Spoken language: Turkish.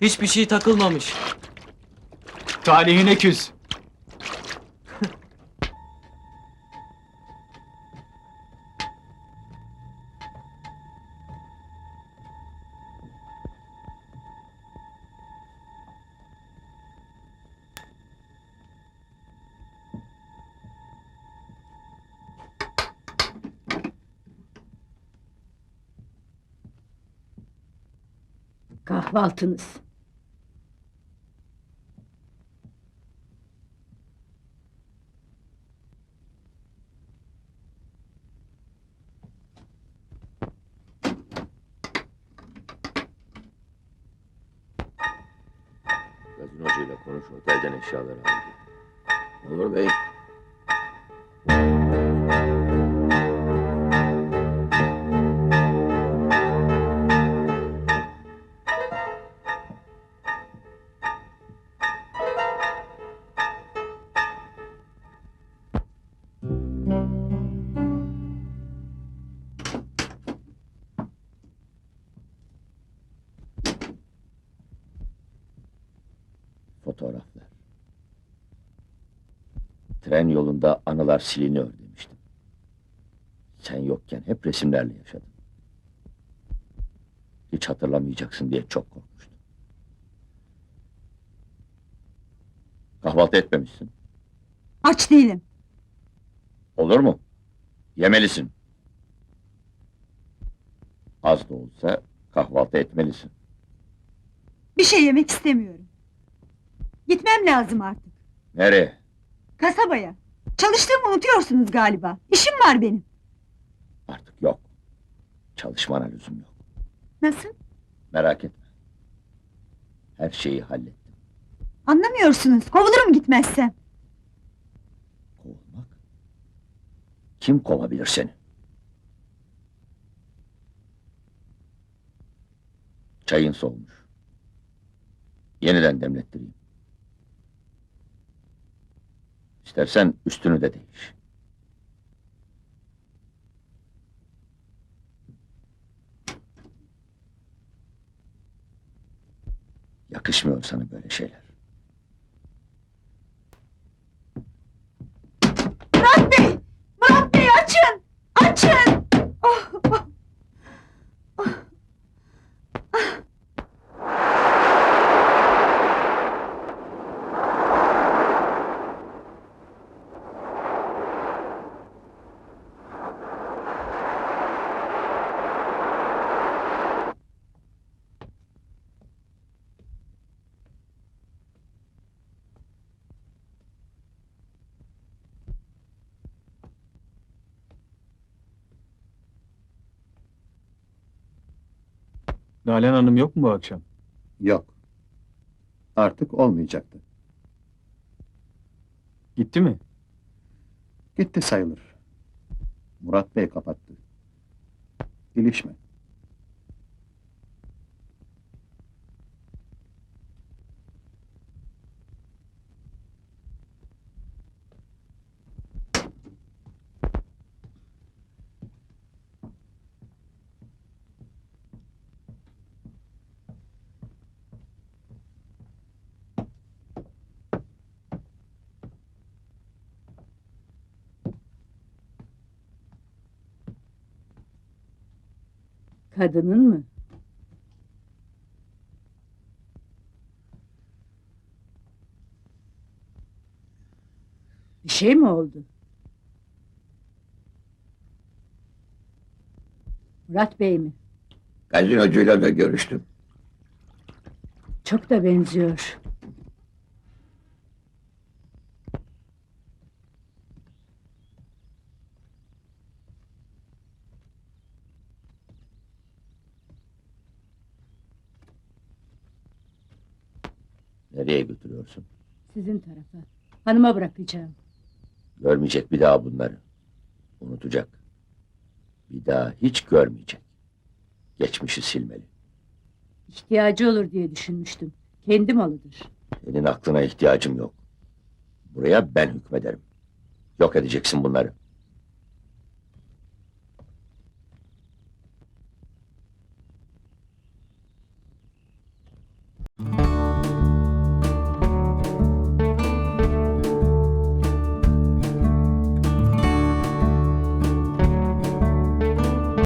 Hiçbir şey takılmamış. Talihine küs. Kahvaltınız. Gazinocuyla konuş, otelden eşyaları al. Olur bey. Fotoğraflar. Tren yolunda anılar siliniyor demiştim. Sen yokken hep resimlerle yaşadım. Hiç hatırlamayacaksın diye çok korkmuştum. Kahvaltı etmemişsin. Aç değilim. Olur mu? Yemelisin. Az da olsa kahvaltı etmelisin. Bir şey yemek istemiyorum. Gitmem lazım artık. Nereye? Kasabaya. Çalıştığımı unutuyorsunuz galiba. İşim var benim. Artık yok. Çalışmana lüzum yok. Nasıl? Merak etme. Her şeyi hallettim. Anlamıyorsunuz. Kovulurum gitmezsem. Kovulmak? Kim kovabilir seni? Çayın soğumuş. Yeniden demlettireyim. İstersen üstünü de değiş. Yakışmıyor sana böyle şeyler. Murat Bey! Murat Bey açın! Açın! Oh, oh. Nalan Hanım yok mu bu akşam? Yok. Artık olmayacaktı. Gitti mi? Gitti sayılır. Murat Bey kapattı. İlişme. Kadının mı? Bir şey mi oldu? Murat Bey mi? Gazinocuyla da görüştüm. Çok da benziyor. Nereye götürüyorsun? Sizin tarafa. Hanıma bırakacağım. Görmeyecek bir daha bunları. Unutacak. Bir daha hiç görmeyecek. Geçmişi silmeli. İhtiyacı olur diye düşünmüştüm. Kendi malıdır. Senin aklına ihtiyacım yok. Buraya ben hükmederim. Yok edeceksin bunları.